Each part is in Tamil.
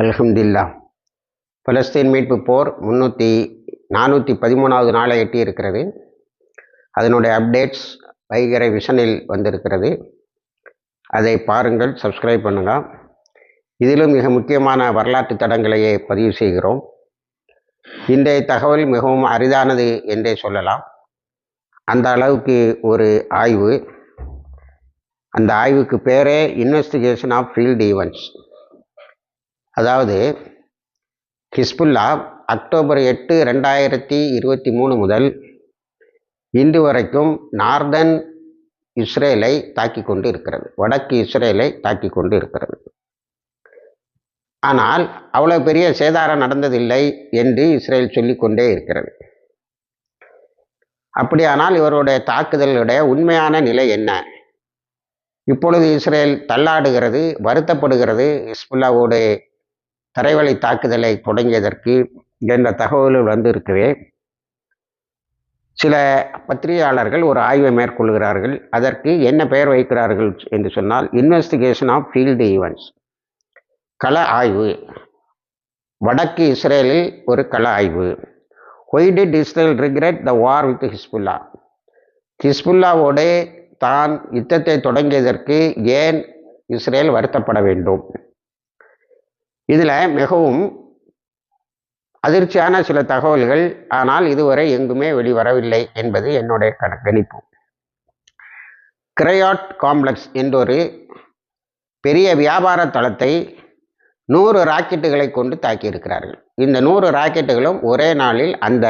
அல்ஹம்துலில்லா பலஸ்தீன் மீட்பு போர் முந்நூற்றி நானூற்றி பதிமூணாவது நாளை எட்டி இருக்கிறது அதனுடைய அப்டேட்ஸ் வைகரை விஷனில் வந்திருக்கிறது. அதை பாருங்கள் சப்ஸ்கிரைப் பண்ணுங்கள் இதிலும் மிக முக்கியமான வரலாற்று தடங்களையே பதிவு செய்கிறோம். இன்றைய தகவல் மிகவும் அரிதானது என்றே சொல்லலாம். அந்த அளவுக்கு ஒரு ஆய்வு. அந்த ஆய்வுக்கு பேரே இன்வெஸ்டிகேஷன் ஆஃப் ஃபீல்டு ஈவெண்ட்ஸ் அதாவது ஹிஸ்புல்லா அக்டோபர் எட்டு ரெண்டாயிரத்தி இருபத்தி மூணு முதல் இன்று வரைக்கும் நார்தன் இஸ்ரேலை தாக்கி கொண்டு இருக்கிறது வடக்கு இஸ்ரேலை தாக்கி கொண்டு இருக்கிறது ஆனால் அவ்வளோ பெரிய சேதாரம் நடந்ததில்லை என்று இஸ்ரேல் சொல்லிக்கொண்டே இருக்கிறது. அப்படியானால் இவருடைய தாக்குதலுடைய உண்மையான நிலை என்ன? இப்பொழுது இஸ்ரேல் தள்ளாடுகிறது வருத்தப்படுகிறது ஹிஸ்புல்லாவோடு தரைவழி தாக்குதலை தொடங்கியதற்கு என்ற தகவல்கள் வந்திருக்கவே சில பத்திரிகையாளர்கள் ஒரு ஆய்வை மேற்கொள்கிறார்கள். அதற்கு என்ன பெயர் வைக்கிறார்கள் என்று சொன்னால் இன்வெஸ்டிகேஷன் ஆஃப் ஃபீல்டு ஈவெண்ட்ஸ் கள ஆய்வு. வடக்கு இஸ்ரேலில் ஒரு கள ஆய்வு. Why did Israel regret the war with Hezbollah ஹிஸ்புல்லாவோடு தான் யுத்தத்தை தொடங்கியதற்கு ஏன் இஸ்ரேல் வருத்தப்பட வேண்டும்? இதில் மிகவும் அதிர்ச்சியான சில தகவல்கள் ஆனால் இதுவரை எங்குமே வெளிவரவில்லை என்பது என்னுடைய கணிப்பு. கிரையாட் காம்ப்ளெக்ஸ் என்றொரு பெரிய வியாபார தளத்தை நூறு ராக்கெட்டுகளை கொண்டு தாக்கியிருக்கிறார்கள். இந்த நூறு ராக்கெட்டுகளும் ஒரே நாளில் அந்த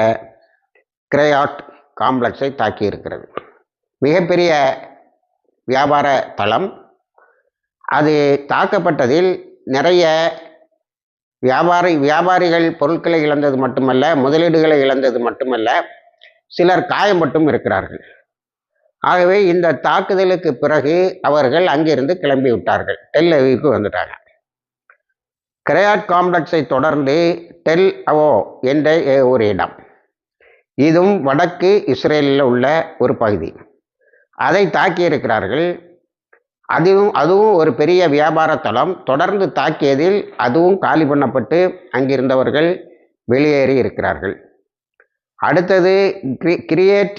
கிரையாட் காம்ப்ளெக்ஸை தாக்கியிருக்கிறது. மிகப்பெரிய வியாபார தளம். அது தாக்கப்பட்டதில் நிறைய வியாபாரி வியாபாரிகள் பொருட்களை இழந்தது மட்டுமல்ல முதலீடுகளை இழந்தது மட்டுமல்ல சிலர் காயம்பட்டும் இருக்கிறார்கள். ஆகவே இந்த தாக்குதலுக்கு பிறகு அவர்கள் அங்கிருந்து கிளம்பி விட்டார்கள் டெல் அவிவுக்கு வந்துட்டாங்க. கிரையாட் காம்ப்ளெக்ஸை தொடர்ந்து டெல் அவோ என்ற ஒரு இடம். இதுவும் வடக்கு இஸ்ரேலில் உள்ள ஒரு பகுதி. அதை தாக்கியிருக்கிறார்கள் அதுவும் அதுவும் ஒரு பெரிய வியாபார தளம். தொடர்ந்து தாக்கியதில் அதுவும் காலி பண்ணப்பட்டு அங்கிருந்தவர்கள் வெளியேறி இருக்கிறார்கள். அடுத்தது கிரி கிரியேட்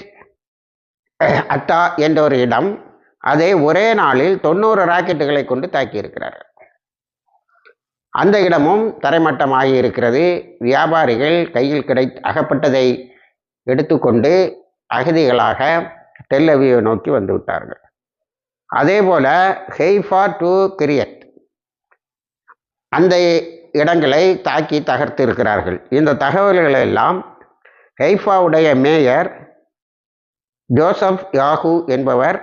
அட்டா என்ற ஒரு இடம். அதை ஒரே நாளில் தொண்ணூறு ராக்கெட்டுகளை கொண்டு தாக்கியிருக்கிறார்கள். அந்த இடமும் தரைமட்டமாகி இருக்கிறது. வியாபாரிகள் கையில் கிடை அகப்பட்டதை எடுத்துக்கொண்டு அகதிகளாக டெல்லவியை நோக்கி வந்துவிட்டார்கள் அதே போல் ஹெய்ஃபா டு கிரியட் அந்த இடங்களை தாக்கி தகர்த்து இருக்கிறார்கள். இந்த தகவல்களெல்லாம் ஹெய்ஃபாவுடைய மேயர் ஜோசப் யாகு என்பவர்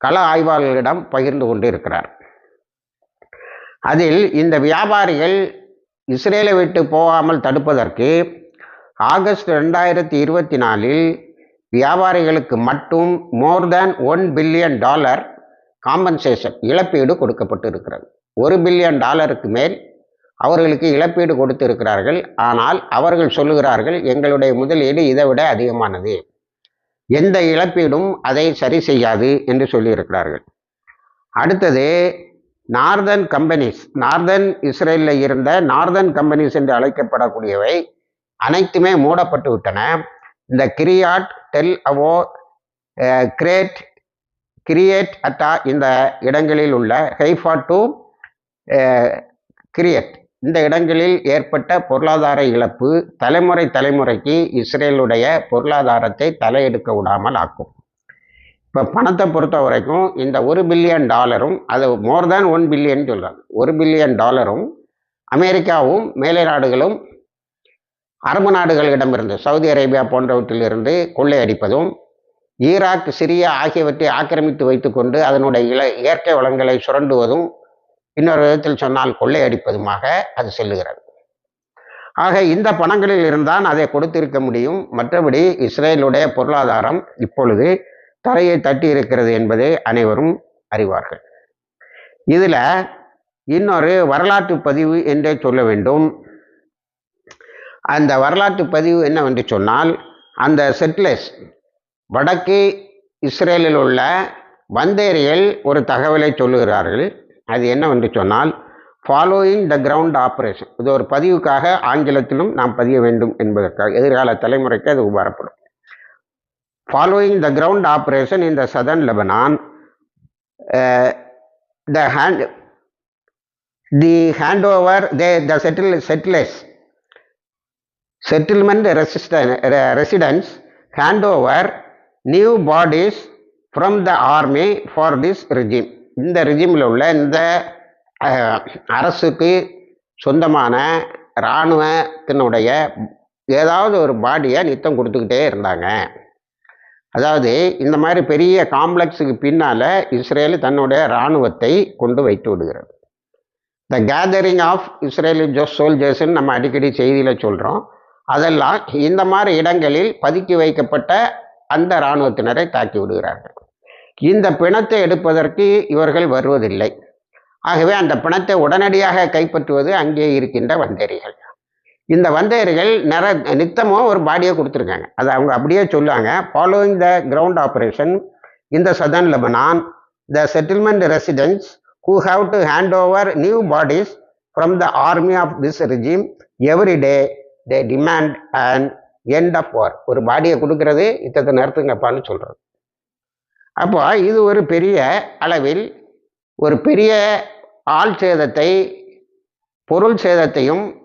கள ஆய்வாளர்களிடம் பகிர்ந்து கொண்டு இருக்கிறார். அதில் இந்த வியாபாரிகள் இஸ்ரேலை விட்டு போகாமல் தடுப்பதற்கு ஆகஸ்ட் ரெண்டாயிரத்தி இருபத்தி நாலில் வியாபாரிகளுக்கு மட்டும் more than one billion dollar compensation இழப்பீடு கொடுக்கப்பட்டு இருக்கிறது ஒரு பில்லியன் டாலருக்கு மேல் அவர்களுக்கு இழப்பீடு கொடுத்து இருக்கிறார்கள் ஆனால் அவர்கள் சொல்லுகிறார்கள் எங்களுடைய முதலீடு இதை விட அதிகமானது. எந்த இழப்பீடும் அதை சரி செய்யாது என்று சொல்லியிருக்கிறார்கள். அடுத்தது நார்தன் கம்பெனிஸ் நார்தன் இஸ்ரேலில் இருந்த நார்தன் கம்பெனிஸ் என்று அழைக்கப்படக்கூடியவை அனைத்துமே மூடப்பட்டு விட்டன இந்த கிரியாட் டெல் அவோ கிரேட் கிரியேட் அட்டா இந்த இடங்களில் உள்ள ஹைஃபா டு கிரியேட் இந்த இடங்களில் ஏற்பட்ட பொருளாதார இழப்பு தலைமுறை தலைமுறைக்கு இஸ்ரேலுடைய பொருளாதாரத்தை தலையெடுக்க விடாமல் ஆக்கும். இப்போ பணத்தை பொறுத்த வரைக்கும் இந்த ஒரு பில்லியன் டாலரும் அது மோர் தேன் ஒன் பில்லியன் சொல்கிறாங்க ஒரு பில்லியன் டாலரும் அமெரிக்காவும் மேலை நாடுகளும் அரபு நாடுகளிடமிருந்து சவுதி அரேபியா போன்றவற்றிலிருந்து கொள்ளையடிப்பதும் ஈராக் சிரியா ஆகியவற்றை ஆக்கிரமித்து வைத்துக்கொண்டு அதனுடைய இல இயற்கை வளங்களை சுரண்டுவதும் இன்னொரு விதத்தில் சொன்னால் கொள்ளையடிப்பதுமாக அது செல்லுகிறது. ஆக இந்த பணங்களில் இருந்தால் அதை கொடுத்திருக்க முடியும். மற்றபடி இஸ்ரேலுடைய பொருளாதாரம் இப்பொழுது தரையை தட்டி இருக்கிறது என்பதை அனைவரும் அறிவார்கள். இதில் இன்னொரு வரலாற்று பதிவு என்றே சொல்ல வேண்டும். அந்த வரலாற்று பதிவு என்னவென்று சொன்னால் அந்த செட்லஸ் வடக்கு இஸ்ரேலில் உள்ள வந்தேரியில் ஒரு தகவலை சொல்லுகிறார்கள். அது என்னவென்று சொன்னால் ஃபாலோயிங் த கிரவுண்ட் ஆப்ரேஷன் இது ஒரு பதிவுக்காக ஆங்கிலத்திலும் நாம் பதிய வேண்டும் என்பதற்காக எதிர்கால தலைமுறைக்கு அது உபகாரப்படும் ஃபாலோயிங் த கிரவுண்ட் ஆப்ரேஷன் இந்த southern Lebanon the hand the hand over they the settle settlers settlement resistan- residence hand over new bodies from the army for this regime இந்த ரிஜிமில் உள்ள இந்த அரசுக்கு சொந்தமான இராணுவத்தினுடைய ஏதாவது ஒரு பாடியை நித்தம் கொடுத்துக்கிட்டே இருந்தாங்க. அதாவது இந்த மாதிரி பெரிய காம்ப்ளெக்ஸுக்கு பின்னால் இஸ்ரேல் தன்னுடைய இராணுவத்தை கொண்டு வைத்து விடுகிறது. The gathering of Israeli Jews சோல்ஜர்ஸ்ன்னு நம்ம அடிக்கடி செய்தியில் சொல்கிறோம் அதெல்லாம் இந்த மாதிரி இடங்களில் பதுக்கி வைக்கப்பட்ட அந்த இராணுவத்தினரை தாக்கி விடுகிறார்கள். இந்த பிணத்தை எடுப்பதற்கு இவர்கள் வருவதில்லை. ஆகவே அந்த பிணத்தை உடனடியாக கைப்பற்றுவது அங்கே இருக்கின்ற வந்தேரிகள். இந்த வந்தேரிகள் நிற நித்தமும் ஒரு பாடியை கொடுத்துருக்காங்க. அதை அவங்க அப்படியே சொல்லுவாங்க ஃபாலோயிங் த கிரவுண்ட் ஆப்ரேஷன் இந்த southern Lebanon the settlement residents who have to hand over new bodies from the army of this regime every day they demand and end of war ஒரு பாடியை கொடுக்கறது இத்தனை நிறுத்துங்கப்பான்னு சொல்கிறது அப்போ இது ஒரு பெரிய அளவில் ஒரு பெரிய ஆள் சேதத்தை பொருள் சேதத்தையும்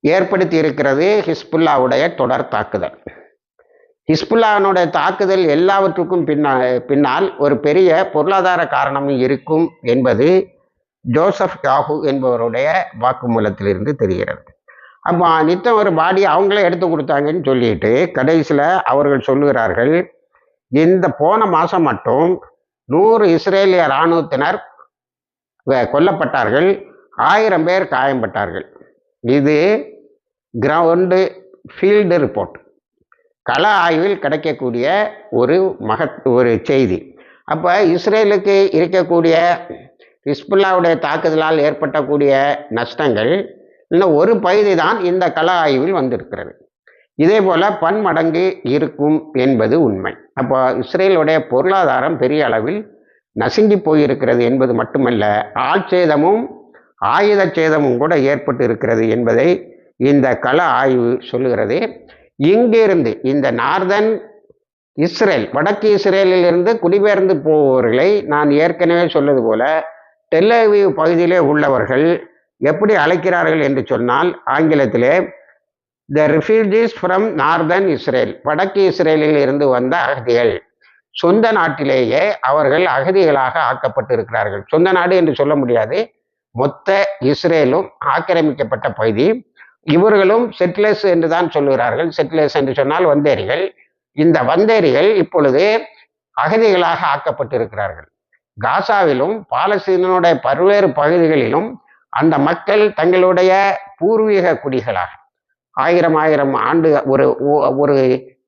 ஏற்படுத்தி இருக்கிறது ஹிஸ்புல்லாவுடைய தொடர் தாக்குதல். ஹிஸ்புல்லாவினுடைய தாக்குதல் எல்லாவற்றுக்கும் பின்னா பின்னால் ஒரு பெரிய பொருளாதார காரணமும் இருக்கும் என்பது ஜோசப் யாஹூ என்பவருடைய வாக்குமூலத்திலிருந்து தெரிகிறது. அப்போ நித்தம் ஒரு பாடி அவங்களே எடுத்து கொடுத்தாங்கன்னு சொல்லிட்டு கடைசியில் அவர்கள் சொல்லுகிறார்கள் இந்த போன மாதம் மட்டும் நூறு இஸ்ரேலிய இராணுவத்தினர் கொல்லப்பட்டார்கள் ஆயிரம் பேர் காயம்பட்டார்கள். இது கிரவுண்டு ஃபீல்டு ரிப்போர்ட் கள ஆய்வில் கிடைக்கக்கூடிய ஒரு மகத் ஒரு செய்தி. அப்போ இஸ்ரேலுக்கு இருக்கக்கூடிய ஹிஸ்புல்லாவுடைய தாக்குதலால் ஏற்பட்டக்கூடிய நஷ்டங்கள் இன்னும் ஒரு பகுதி தான் இந்த கள ஆய்வில் வந்திருக்கிறது. இதே போல் பன்மடங்கு இருக்கும் என்பது உண்மை. அப்போ இஸ்ரேலுடைய பொருளாதாரம் பெரிய அளவில் நசுங்கி போயிருக்கிறது என்பது மட்டுமல்ல ஆட்சேதமும் ஆயுத சேதமும் கூட ஏற்பட்டு இருக்கிறது என்பதை இந்த கள ஆய்வு சொல்லுகிறது. இங்கிருந்து இந்த நார்தன் இஸ்ரேல் வடக்கு இஸ்ரேலிலிருந்து குடிபெயர்ந்து போபவர்களை நான் ஏற்கனவே சொன்னது போல டெல்லவிவ் பகுதியிலே உள்ளவர்கள் எப்படி அழைக்கிறார்கள் என்று சொன்னால் ஆங்கிலத்திலே the refugees from northern Israel வடக்கு இஸ்ரேலில் இருந்து வந்த அகதிகள் சொந்த நாட்டிலேயே அவர்கள் அகதிகளாக ஆக்கப்பட்டிருக்கிறார்கள். சொந்த நாடு என்று சொல்ல முடியாது. மொத்த இஸ்ரேலும் ஆக்கிரமிக்கப்பட்ட பகுதி. இவர்களும் செட்டிலர்ஸ் என்று தான் சொல்லுகிறார்கள். செட்டிலர்ஸ் என்று சொன்னால் வந்தேரிகள். இந்த வந்தேரிகள் இப்பொழுது அகதிகளாக ஆக்கப்பட்டிருக்கிறார்கள். காசாவிலும் பாலஸ்தீனனுடைய பல்வேறு பகுதிகளிலும் அந்த மக்கள் தங்களுடைய பூர்வீக குடிகளாக ஆயிரம் ஆயிரம் ஆண்டு ஒரு ஒரு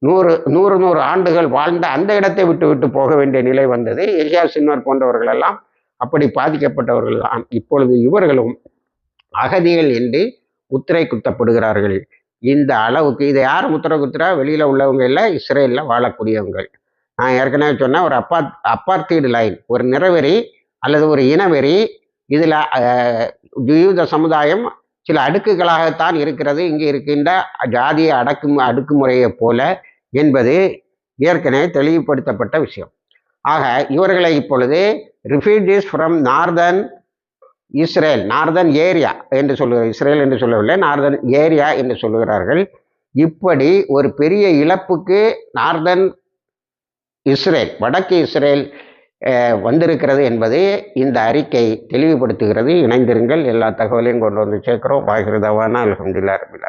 நூறு நூறு நூறு ஆண்டுகள் வாழ்ந்த அந்த இடத்தை விட்டு விட்டு போக வேண்டிய நிலை வந்தது. எலியா சின்வர் போன்றவர்கள் எல்லாம் அப்படி பாதிக்கப்பட்டவர்கள் தான் இப்பொழுது இவர்களும் அகதிகள் என்று முத்திரை குத்தப்படுகிறார்கள். இந்த அளவுக்கு இதை யார் முத்திரை குத்துறா? வெளியில் உள்ளவங்க இல்லை இஸ்ரேலில் வாழக்கூடியவங்கள் நான் ஏற்கனவே சொன்னேன் ஒரு அப்பா அப்பார்த்தீடு லைன் ஒரு நிறவெறி அல்லது ஒரு இனவெறி இதில் யூத சமுதாயம் சில அடுக்குகளாகத்தான் இருக்கிறது. இங்கே இருக்கின்ற ஜாதிய அடக்கு அடுக்குமுறையைப் போல என்பது ஏற்கனவே தெளிவுபடுத்தப்பட்ட விஷயம். ஆக இவர்களை இப்பொழுது refugees from northern Israel northern area என்று சொல்லுகிற இஸ்ரேல் என்று சொல்லவில்லை நார்தன் ஏரியா என்று சொல்லுகிறார்கள். இப்படி ஒரு பெரிய இழப்புக்கு நார்தன் இஸ்ரேல் வடக்கு இஸ்ரேல் வந்திருக்கிறது என்பது இந்த அறிக்கை தெளிவுபடுத்துகிறது. இணைந்திருங்கள். எல்லா தகவலையும் கொண்டு வந்து சேர்க்கிறோம். வாகிருதவான? அலமதுல்லா ரபிலா